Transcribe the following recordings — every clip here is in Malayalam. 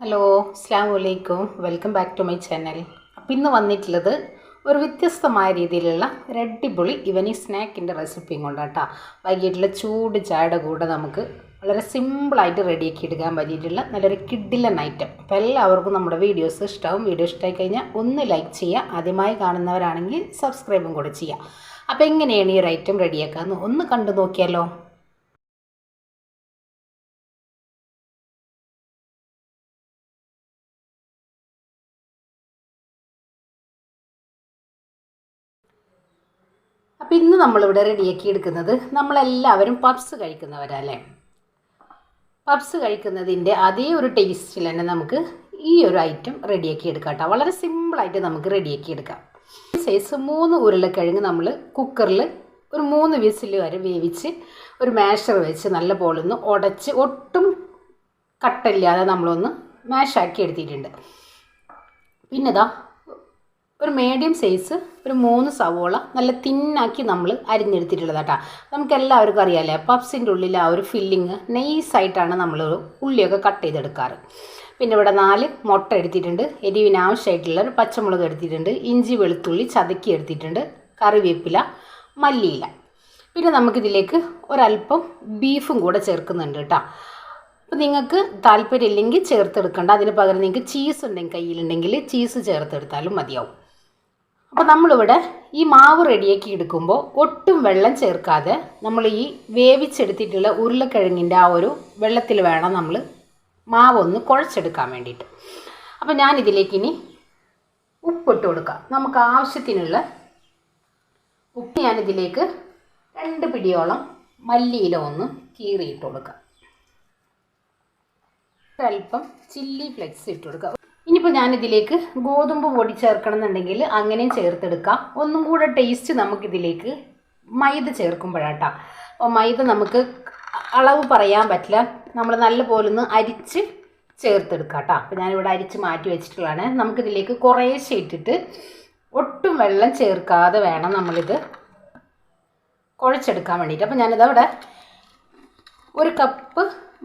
ഹലോ അസ്സാം വലൈക്കും welcome back to my channel അപ്പോൾ ഇന്ന് വന്നിട്ടുള്ളത് ഒരു വ്യത്യസ്തമായ രീതിയിലുള്ള റെഡിപൊളി ഇവനിങ് സ്നാക്കിന്റെ റെസിപ്പിയും കൊണ്ടാട്ടോ. വൈകിട്ടുള്ള ചൂട് ചായയുടെ കൂടെ നമുക്ക് വളരെ സിമ്പിളായിട്ട് റെഡിയാക്കി എടുക്കാൻ പറ്റിയിട്ടുള്ള നല്ലൊരു കിഡിലൻ ഐറ്റം അപ്പോൾ എല്ലാവർക്കും നമ്മുടെ വീഡിയോസ് ഇഷ്ടമാവും വീഡിയോ ഇഷ്ടമായി കഴിഞ്ഞാൽ ഒന്ന് ലൈക്ക് ചെയ്യുക. ആദ്യമായി കാണുന്നവരാണെങ്കിൽ സബ്സ്ക്രൈബും കൂടെ ചെയ്യുക. അപ്പോൾ എങ്ങനെയാണ് ഈ ഒരു ഐറ്റം റെഡിയാക്കാമെന്ന് ഒന്ന് കണ്ടു നോക്കിയാലോ? അപ്പോൾ ഇന്ന് നമ്മളിവിടെ റെഡിയാക്കി എടുക്കുന്നത് നമ്മളെല്ലാവരും പപ്സ് കഴിക്കുന്നവരല്ലേ? പപ്സ് കഴിക്കുന്നതിന്റെ അതേ ഒരു ടേസ്റ്റിൽ തന്നെ നമുക്ക് ഈ ഒരു ഐറ്റം റെഡിയാക്കി എടുക്കാം കേട്ടോ വളരെ സിമ്പിളായിട്ട് നമുക്ക് റെഡിയാക്കി എടുക്കാം. സൈസ് മൂന്ന് ഉരുളക്കിഴങ്ങ് നമ്മൾ കുക്കറിൽ ഒരു മൂന്ന് വിസിൽ വരെ വേവിച്ച് ഒരു മാഷർ വെച്ച് നല്ല പോലെ ഒന്ന് ഉടച്ച് ഒട്ടും കട്ടില്ലാതെ നമ്മളൊന്ന് മാഷാക്കി എടുത്തിട്ടുണ്ട്. പിന്നെ ഇതാ ഒരു മീഡിയം സൈസ് ഒരു മൂന്ന് സവോള നല്ല തിന്നാക്കി നമ്മൾ അരിഞ്ഞെടുത്തിട്ടുള്ളത് കേട്ടോ നമുക്ക് എല്ലാവർക്കും അറിയാമല്ലേ പപ്സിന്റെ ഉള്ളിൽ ആ ഒരു ഫില്ലിങ് നൈസായിട്ടാണ് നമ്മൾ ഉള്ളിയൊക്കെ കട്ട് ചെയ്തെടുക്കാറ്. പിന്നെ ഇവിടെ നാല് മുട്ട എടുത്തിട്ടുണ്ട് എരിവിന് ആവശ്യമായിട്ടുള്ള ഒരു പച്ചമുളക് എടുത്തിട്ടുണ്ട് ഇഞ്ചി വെളുത്തുള്ളി ചതക്കി എടുത്തിട്ടുണ്ട് കറിവേപ്പില മല്ലിയില. പിന്നെ നമുക്കിതിലേക്ക് ഒരല്പം ബീഫും കൂടെ ചേർക്കുന്നുണ്ട് കേട്ടോ. അപ്പോൾ നിങ്ങൾക്ക് താല്പര്യമില്ലെങ്കിൽ ചേർത്തെടുക്കണ്ട അതിന് പകരം നിങ്ങൾക്ക് ചീസ് ഉണ്ടെങ്കിൽ കയ്യിലുണ്ടെങ്കിൽ ചീസ് ചേർത്തെടുത്താലും മതിയാവും. അപ്പോൾ നമ്മളിവിടെ ഈ മാവ് റെഡിയാക്കി എടുക്കുമ്പോൾ ഒട്ടും വെള്ളം ചേർക്കാതെ നമ്മൾ ഈ വേവിച്ചെടുത്തിട്ടുള്ള ഉരുളക്കിഴങ്ങിന്റെ ആ ഒരു വെള്ളത്തിൽ വേണം നമ്മൾ മാവൊന്ന് കുഴച്ചെടുക്കാൻ വേണ്ടിയിട്ട്. അപ്പോൾ ഞാനിതിലേക്ക് ഇനി ഉപ്പിട്ട് കൊടുക്കാം. നമുക്ക് ആവശ്യത്തിനുള്ള ഉപ്പ് ഞാനിതിലേക്ക് രണ്ട് പിടിയോളം മല്ലിയില ഒന്ന് കീറിയിട്ട് കൊടുക്കാം. അല്പം ചില്ലി ഫ്ലെക്സ് ഇട്ട് കൊടുക്കുക ഇനിയിപ്പോൾ ഞാനിതിലേക്ക് ഗോതമ്പ് പൊടി ചേർക്കണം എന്നുണ്ടെങ്കിൽ അങ്ങനെയും ചേർത്തെടുക്കാം. ഒന്നും കൂടെ ടേസ്റ്റ് നമുക്കിതിലേക്ക് മൈദ ചേർക്കുമ്പോഴാട്ടാ. അപ്പോൾ മൈദ നമുക്ക് അളവ് പറയാൻ പറ്റില്ല. നമ്മൾ നല്ല പോലെ ഒന്ന് അരിച്ച് ചേർത്തെടുക്കാം കേട്ടോ അപ്പോൾ ഞാനിവിടെ അരിച്ച് മാറ്റി വെച്ചിട്ടുള്ളതാണ്. നമുക്കിതിലേക്ക് കുറേശ്ശെ ഇട്ടിട്ട് ഒട്ടും വെള്ളം ചേർക്കാതെ വേണം നമ്മളിത് കുഴച്ചെടുക്കാൻ വേണ്ടിയിട്ട്. അപ്പോൾ ഞാനിതവിടെ ഒരു കപ്പ്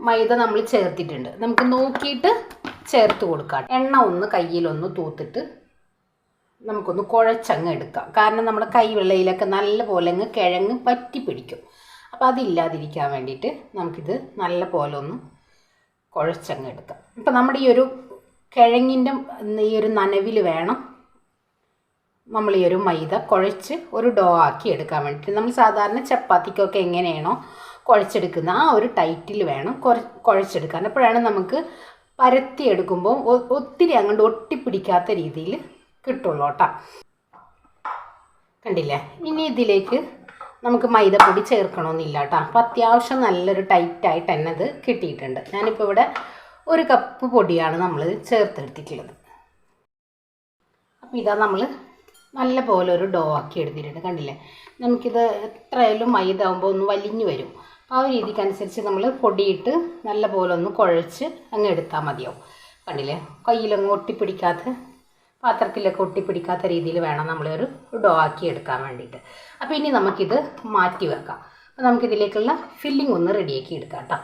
മൈദ നമ്മൾ ചേർത്തിട്ടുണ്ട്. നമുക്ക് നോക്കിയിട്ട് ചേർത്ത് കൊടുക്കാം. എണ്ണ ഒന്ന് കയ്യിലൊന്ന് തൂത്തിട്ട് നമുക്കൊന്ന് കുഴച്ചങ്ങ് എടുക്കാം. കാരണം നമ്മുടെ കൈവെള്ളയിലൊക്കെ നല്ല പോലെ അങ്ങ് കിഴങ്ങ് പറ്റി പിടിക്കും. അപ്പോൾ അതില്ലാതിരിക്കാൻ വേണ്ടിയിട്ട് നമുക്കിത് നല്ല പോലെ ഒന്ന് കുഴച്ചങ്ങ് എടുക്കാം. ഇപ്പം നമ്മുടെ ഈ ഒരു കിഴങ്ങിന്റെ ഈ ഒരു നനവിൽ വേണം നമ്മൾ ഈ ഒരു മൈദ കുഴച്ച് ഒരു ഡോ ആക്കി എടുക്കാൻ വേണ്ടിയിട്ട്. നമ്മൾ സാധാരണ ചപ്പാത്തിക്കൊക്കെ എങ്ങനെയാണോ കുഴച്ചെടുക്കുന്ന ആ ഒരു ടൈറ്റിൽ വേണം കുഴ കുഴച്ചെടുക്കാൻ. അപ്പോഴാണ് നമുക്ക് പരത്തിയെടുക്കുമ്പോൾ ഒത്തിരി അങ്ങോട്ട് ഒട്ടിപ്പിടിക്കാത്ത രീതിയിൽ കിട്ടുള്ളൂ കേട്ടോ. കണ്ടില്ലേ? ഇനി ഇതിലേക്ക് നമുക്ക് മൈദപ്പൊടി ചേർക്കണമെന്നില്ല കേട്ടോ. അപ്പോൾ അത്യാവശ്യം നല്ലൊരു ടൈറ്റായിട്ട് തന്നെ അത് കിട്ടിയിട്ടുണ്ട്. ഞാനിപ്പോൾ ഇവിടെ ഒരു കപ്പ് പൊടിയാണ് നമ്മൾ ചേർത്തെടുത്തിട്ടുള്ളത്. അപ്പോൾ ഇതാ നമ്മൾ നല്ല പോലെ ഒരു ഡോ ആക്കി എടുത്തിട്ടുണ്ട്. കണ്ടില്ലേ? നമുക്കിത് എത്രയായാലും മൈദ ആകുമ്പോൾ ഒന്ന് വലിഞ്ഞു വരും. ആ ഒരു രീതിക്കനുസരിച്ച് നമ്മൾ പൊടിയിട്ട് നല്ല പോലെ ഒന്ന് കുഴച്ച് അങ്ങ് എടുത്താൽ മതിയാവും. കണ്ടില്ലേ? കയ്യിലങ്ങ് ഒട്ടിപ്പിടിക്കാത്ത പാത്രത്തിലൊക്കെ ഒട്ടിപ്പിടിക്കാത്ത രീതിയിൽ വേണം നമ്മളൊരു ഡോ ആക്കി എടുക്കാൻ വേണ്ടിയിട്ട്. അപ്പോൾ ഇനി നമുക്കിത് മാറ്റി വെക്കാം. അപ്പോൾ നമുക്കിതിലേക്കുള്ള ഫില്ലിംഗ് ഒന്ന് റെഡിയാക്കി എടുക്കാം കേട്ടോ.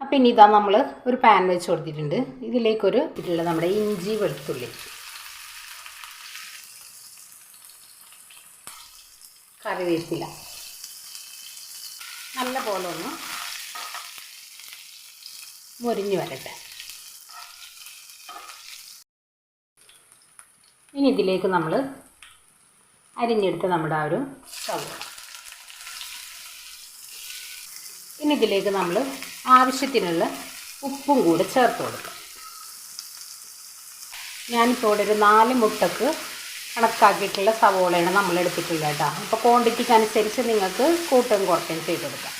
അപ്പോൾ ഇനി ഇതാ നമ്മൾ ഒരു പാൻ വെച്ച് കൊടുത്തിട്ടുണ്ട്. ഇതിലേക്കൊരു ഇതിലുള്ള നമ്മുടെ ഇഞ്ചി വെളുത്തുള്ളി. കറിവേപ്പില നല്ല പോലെ ഒന്ന് മുരിഞ്ഞു വരട്ടെ. ഇനി ഇതിലേക്ക് നമ്മൾ അരിഞ്ഞെടുത്ത് നമ്മുടെ ആ ഒരു സവോള ഇനി ഇതിലേക്ക് നമ്മൾ ആവശ്യത്തിനുള്ള ഉപ്പും കൂടെ ചേർത്ത് കൊടുക്കാം. ഞാനിപ്പോൾ ഇവിടെ ഒരു നാല് മുട്ടക്ക് കണക്കാക്കിയിട്ടുള്ള സവോളയാണ് നമ്മൾ എടുത്തിട്ടുള്ളത് കേട്ടോ. അപ്പോൾ ക്വാണ്ടിറ്റിക്ക് അനുസരിച്ച് നിങ്ങൾക്ക് കൂട്ടും കുറയ്ക്കുകയും ചെയ്ത് കൊടുക്കാം.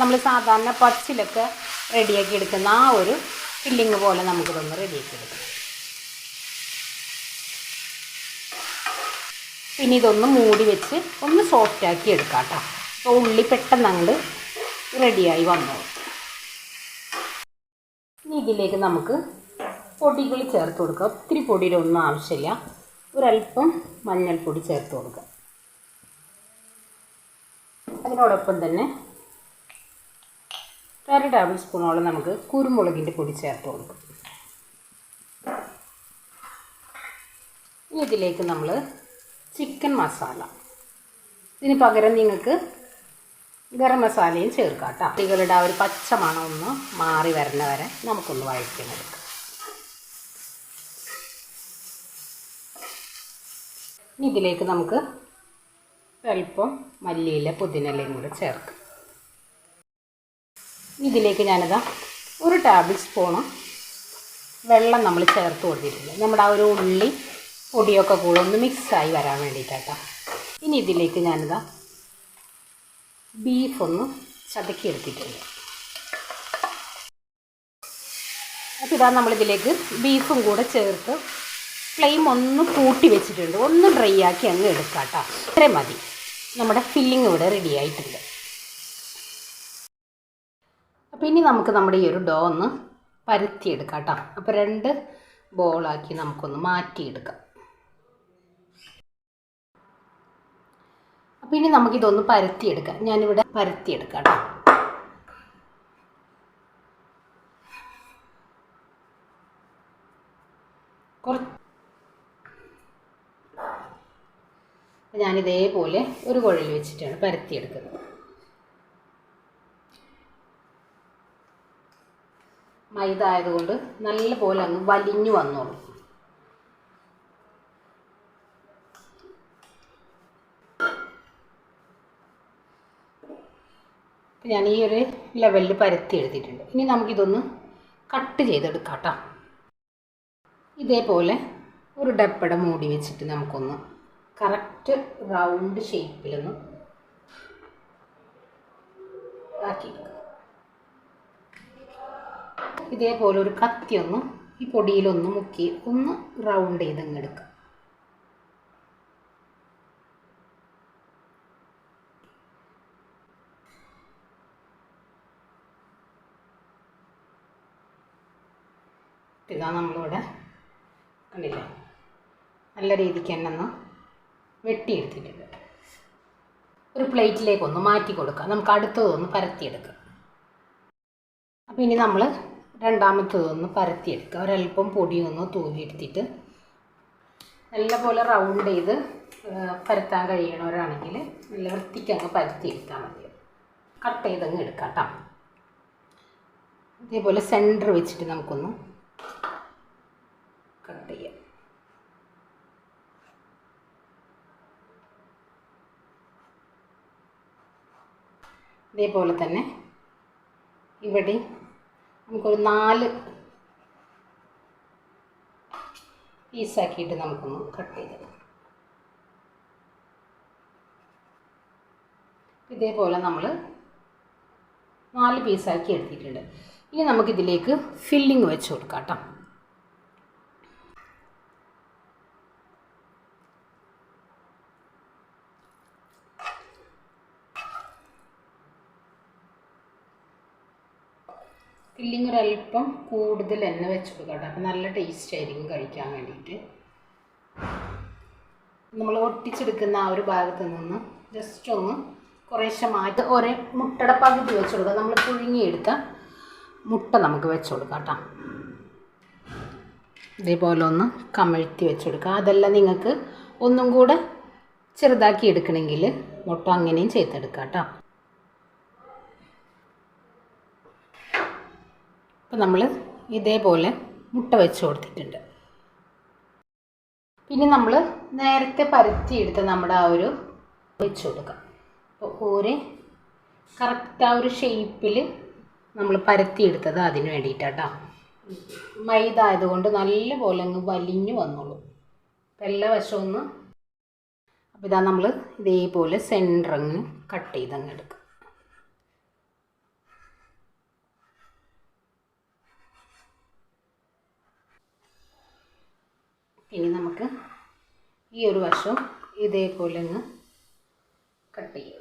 നമ്മൾ സാധാരണ പച്ചിലൊക്കെ റെഡിയാക്കി എടുക്കുന്ന ആ ഒരു ഫില്ലിങ് പോലെ നമുക്കിതൊന്ന് റെഡിയാക്കി എടുക്കാം. പിന്നെ ഇതൊന്ന് മൂടി വെച്ച് ഒന്ന് സോഫ്റ്റ് ആക്കി എടുക്കാം കേട്ടോ. അപ്പോൾ ഉള്ളി പെട്ടെന്ന് അങ്ങോട്ട് റെഡിയായി വന്നോളും. ഇനി ഇതിലേക്ക് നമുക്ക് പൊടികൾ ചേർത്ത് കൊടുക്കുക. ഒത്തിരി പൊടിയുടെ ഒന്നും ആവശ്യമില്ല. ഒരല്പം മഞ്ഞൾപ്പൊടി ചേർത്ത് കൊടുക്കുക. അതിനോടൊപ്പം തന്നെ അര ടേബിൾ സ്പൂണോളം നമുക്ക് കുരുമുളകിന്റെ പൊടി ചേർത്ത് കൊടുക്കും. ഇനി ഇതിലേക്ക് നമ്മൾ ചിക്കൻ മസാല. ഇതിന് പകരം നിങ്ങൾക്ക് ഗരം മസാലയും ചേർക്കാം കേട്ടോ. കുട്ടികളുടെ ആ ഒരു പച്ച മണം ഒന്ന് മാറി വരുന്ന വരെ നമുക്കൊന്ന് വഴറ്റിയെടുക്കാം. ഇനി ഇതിലേക്ക് നമുക്ക് അല്പം മല്ലിയില പുതിനയിലയും കൂടെ ചേർക്കാം. ഇതിലേക്ക് ഞാനിതാ ഒരു ടേബിൾ സ്പൂണ് വെള്ളം നമ്മൾ ചേർത്ത് കൊടുത്തിട്ടുണ്ട്. നമ്മുടെ ആ ഒരു ഉള്ളി പൊടിയൊക്കെ കൂടെ ഒന്ന് മിക്സായി വരാൻ വേണ്ടിയിട്ടാട്ടോ. ഇനി ഇതിലേക്ക് ഞാനിതാ ബീഫ് ഒന്ന് ചതക്കി എടുത്തിട്ടുണ്ട്. അപ്പോൾ ഇതാ നമ്മളിതിലേക്ക് ബീഫും കൂടെ ചേർത്ത് ഫ്ലെയിം ഒന്ന് കൂട്ടി വെച്ചിട്ടുണ്ട്. ഒന്ന് ഡ്രൈ ആക്കി അങ്ങ് എടുക്കാം കേട്ടോ മതി. നമ്മുടെ ഫില്ലിംഗ് ഇവിടെ റെഡി ആയിട്ടുണ്ട്. അപ്പോൾ ഇനി നമുക്ക് നമ്മുടെ ഈ ഒരു ഡോ ഒന്ന് പരത്തിയെടുക്കാം കേട്ടോ അപ്പോൾ രണ്ട് ബോളാക്കി നമുക്കൊന്ന് മാറ്റിയെടുക്കാം. അപ്പോൾ ഇനി നമുക്കിതൊന്ന് പരത്തിയെടുക്കാം. ഞാനിവിടെ പരത്തിയെടുക്കാം കേട്ടോ കുറച്ച് ഞാനിതേപോലെ ഒരു കുഴൽ വെച്ചിട്ടാണ് പരത്തിയെടുക്കുന്നത്. മൈദ ആയതുകൊണ്ട് നല്ല പോലെ അങ്ങ് വലിഞ്ഞു വന്നോളും. ഞാൻ ഈ ഒരു ലെവലിൽ പരത്തി എടുത്തിട്ടുണ്ട് ഇനി നമുക്കിതൊന്ന് കട്ട് ചെയ്തെടുക്കാം കേട്ടോ ഇതേപോലെ ഒരു ഡപ്പട മൂടി വെച്ചിട്ട് നമുക്കൊന്ന് കറക്റ്റ് റൗണ്ട് ഷേപ്പിലൊന്ന് ആക്കി ഇതേപോലെ ഒരു കത്തി ഒന്ന് ഈ പൊടിയിലൊന്ന് മുക്കി ഒന്ന് റൗണ്ട് ചെയ്തങ്ങ് എടുക്കാം ഇതാ നമ്മളിവിടെ കണ്ടില്ലേ? നല്ല രീതിക്ക് തന്നെ ഒന്ന് വെട്ടിയെടുത്തിട്ടുണ്ട്. ഒരു പ്ലേറ്റിലേക്ക് ഒന്ന് മാറ്റി കൊടുക്കുക നമുക്ക് അടുത്തതൊന്ന് പരത്തിയെടുക്കാം. അപ്പോൾ ഇനി നമ്മൾ രണ്ടാമത്തതൊന്ന് പരത്തിയെടുക്കുക ഒരല്പം പൊടിയൊന്ന് തൂവിയെടുത്തിട്ട് നല്ലപോലെ റൗണ്ട് ചെയ്ത് പരത്താൻ കഴിയണവരാണെങ്കിൽ നല്ല വൃത്തിക്ക് അങ്ങ് പരത്തിയെടുത്താൽ മതി. കട്ട് ചെയ്തങ്ങ് എടുക്കാം കേട്ടോ. ഇതേപോലെ സെന്റർ വെച്ചിട്ട് നമുക്കൊന്ന് കട്ട് ചെയ്യാം ഇതേപോലെ തന്നെ ഇവിടെ നമുക്കൊരു നാല് പീസാക്കിയിട്ട് നമുക്കൊന്ന് കട്ട് ചെയ്തെടുക്കാം. ഇതേപോലെ നമ്മൾ നാല് പീസാക്കി എടുത്തിട്ടുണ്ട്. ഇനി നമുക്കിതിലേക്ക് ഫില്ലിങ് വെച്ച് കൊടുക്കാം കേട്ടോ. ഫില്ലിങ് ഒരല്പം കൂടുതൽ എണ്ണ വെച്ച് കൊടുക്കട്ടെ അപ്പം നല്ല ടേസ്റ്റ് ആയിരിക്കും കഴിക്കാൻ വേണ്ടിയിട്ട്. നമ്മൾ ഒട്ടിച്ചെടുക്കുന്ന ആ ഒരു ഭാഗത്ത് നിന്ന് ജസ്റ്റ് ഒന്ന് കുറേശ്ശെ മാറ്റി ഒരേ മുട്ടയുടെ പകുതി വെച്ച് കൊടുക്കുക നമ്മൾ പുഴുങ്ങിയെടുത്ത മുട്ട നമുക്ക് വെച്ച് കൊടുക്കാം കേട്ടോ. ഇതേപോലെ ഒന്ന് കമഴ്ത്തി വെച്ച് കൊടുക്കുക അതെല്ലാം നിങ്ങൾക്ക് ഒന്നും കൂടെ ചെറുതാക്കി എടുക്കണമെങ്കിൽ മുട്ട അങ്ങനെയും ചെയ്തെടുക്കാം കേട്ടോ. അപ്പോൾ നമ്മൾ ഇതേപോലെ മുട്ട വെച്ച് കൊടുത്തിട്ടുണ്ട്. പിന്നെ നമ്മൾ നേരത്തെ പരത്തിയെടുത്ത നമ്മുടെ ആ ഒരു വെച്ച് കൊടുക്കാം. അപ്പോൾ ഓരേ കറക്റ്റ് ആ ഒരു ഷേപ്പിൽ നമ്മൾ പരത്തിയെടുത്തത് അതിന് വേണ്ടിയിട്ടാട്ടോ. മൈദ ആയതുകൊണ്ട് നല്ല പോലെ അങ്ങ് വലിഞ്ഞു വന്നോളൂ. അപ്പം എല്ലാ വശവും ഒന്ന് അപ്പോൾ ഇതാ നമ്മൾ ഇതേപോലെ സെന്ററങ്ങ് കട്ട് ചെയ്തങ്ങ് എടുക്കുക ഇനി നമുക്ക് ഈ ഒരു വശം ഇതേപോലെ ഒന്ന് കട്ട് ചെയ്യും.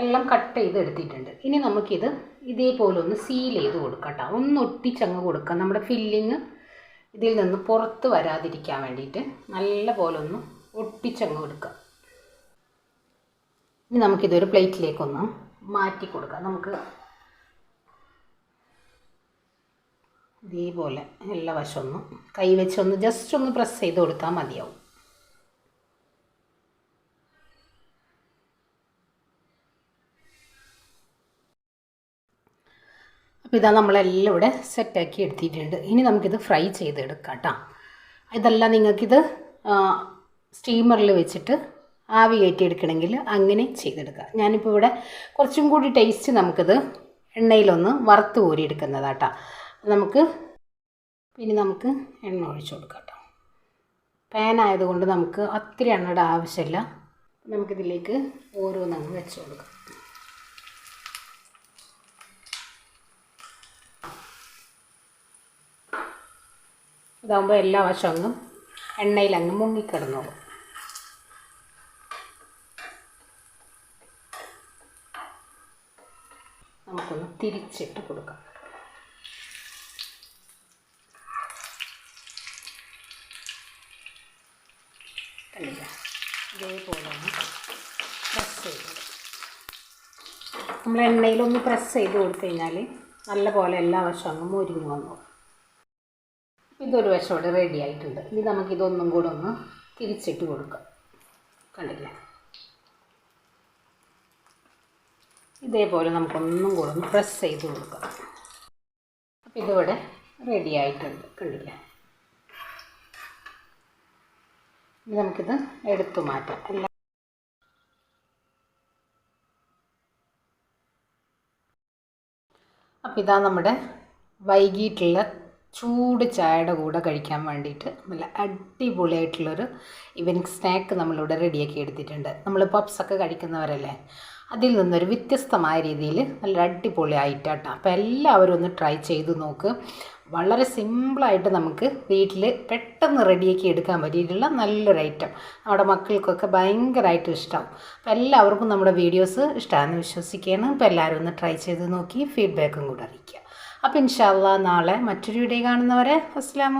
എല്ലാം കട്ട് ചെയ്ത് എടുത്തിട്ടുണ്ട്. ഇനി നമുക്കിത് ഇതേപോലെ ഒന്ന് സീൽ ചെയ്ത് കൊടുക്കാം കേട്ടോ ഒന്ന് ഒട്ടിച്ചങ്ങ് കൊടുക്കാം. നമ്മുടെ ഫില്ലിങ് ഇതിൽ നിന്ന് പുറത്ത് വരാതിരിക്കാൻ വേണ്ടിയിട്ട് നല്ല പോലെ ഒന്ന് ഒട്ടിച്ചങ്ങ് കൊടുക്കാം. ഇനി നമുക്കിതൊരു പ്ലേറ്റിലേക്കൊന്ന് മാറ്റി കൊടുക്കാം. നമുക്ക് ഇതേപോലെ എല്ലാ വശമൊന്നും കൈ വെച്ചൊന്ന് ജസ്റ്റ് ഒന്ന് പ്രസ് ചെയ്ത് കൊടുത്താൽ മതിയാവും. അപ്പോൾ ഇതാ നമ്മളെല്ലാം ഇവിടെ സെറ്റാക്കി എടുത്തിട്ടുണ്ട്. ഇനി നമുക്കിത് ഫ്രൈ ചെയ്തെടുക്കാം കേട്ടോ ഇതെല്ലാം നിങ്ങൾക്കിത് സ്റ്റീമറിൽ വെച്ചിട്ട് ആവി കയറ്റി കയറ്റിയെടുക്കണമെങ്കിൽ അങ്ങനെ ചെയ്തെടുക്കാം ഞാനിപ്പോൾ ഇവിടെ കുറച്ചും കൂടി ടേസ്റ്റ് നമുക്കിത് എണ്ണയിലൊന്ന് വറുത്ത് കോരിയെടുക്കുന്നതാട്ടോ നമുക്ക് പിന്നെ നമുക്ക് എണ്ണ ഒഴിച്ചു കൊടുക്കാം കേട്ടോ പാൻ ആയതുകൊണ്ട് നമുക്ക് ഒത്തിരി എണ്ണയുടെ ആവശ്യമില്ല. നമുക്കിതിലേക്ക് ഓരോന്നങ്ങ് വെച്ച് കൊടുക്കാം. ഇതാകുമ്പോൾ എല്ലാ വശം അങ്ങ് എണ്ണയിലങ്ങ് മുങ്ങിക്കിടന്നോളും. നമുക്കൊന്ന് തിരിച്ചിട്ട് കൊടുക്കാം കണ്ടില്ല ഇതേപോലെ പ്രസ് ചെയ്ത്. നമ്മൾ എണ്ണയിലൊന്ന് പ്രസ് ചെയ്ത് കൊടുത്തു കഴിഞ്ഞാൽ നല്ല പോലെ എല്ലാ വശവും അങ്ങ് മുരിഞ്ഞു വന്നു. ഇതൊരു വശം ഇവിടെ റെഡി ആയിട്ടുണ്ട്. ഇനി നമുക്കിതൊന്നും കൂടെ ഒന്ന് തിരിച്ചിട്ട് കൊടുക്കാം. കണ്ടില്ല? ഇതേപോലെ നമുക്കൊന്നും കൂടെ ഒന്ന് പ്രസ് ചെയ്ത് കൊടുക്കാം. അപ്പം ഇതിവിടെ റെഡി ആയിട്ടുണ്ട്. കണ്ടില്ലേ ഇനി നമുക്കിത് എടുത്തു മാറ്റാം. അല്ല അപ്പം ഇതാ നമ്മുടെ വൈകിട്ടുള്ള ചൂട് ചായയുടെ കൂടെ കഴിക്കാൻ വേണ്ടിയിട്ട് നല്ല അടിപൊളിയായിട്ടുള്ളൊരു ഈവനിങ് സ്നാക്ക് നമ്മളിവിടെ റെഡിയാക്കി എടുത്തിട്ടുണ്ട്. നമ്മൾ പപ്സൊക്കെ കഴിക്കുന്നവരല്ലേ? അതിൽ നിന്നൊരു വ്യത്യസ്തമായ രീതിയിൽ നല്ല അടിപൊളി ആയിട്ടാട്ടോ അപ്പോൾ എല്ലാവരും ഒന്ന് ട്രൈ ചെയ്ത് നോക്ക്. വളരെ സിമ്പിളായിട്ട് നമുക്ക് വീട്ടിൽ പെട്ടെന്ന് റെഡിയാക്കി എടുക്കാൻ പറ്റിയിട്ടുള്ള നല്ലൊരു ഐറ്റം. നമ്മുടെ മക്കൾക്കൊക്കെ ഭയങ്കരമായിട്ട് ഇഷ്ടമാവും അപ്പോൾ എല്ലാവർക്കും നമ്മുടെ വീഡിയോസ് ഇഷ്ടമാണെന്ന് വിശ്വസിക്കുകയാണ്. അപ്പോൾ എല്ലാവരും ഒന്ന് ട്രൈ ചെയ്ത് നോക്കി ഫീഡ്ബാക്കും കൂടെ അറിയിക്കുക. അപ്പോൾ ഇൻഷാല്ല നാളെ മറ്റൊരു വീഡിയോ കാണുന്നവരെ അസ്സാം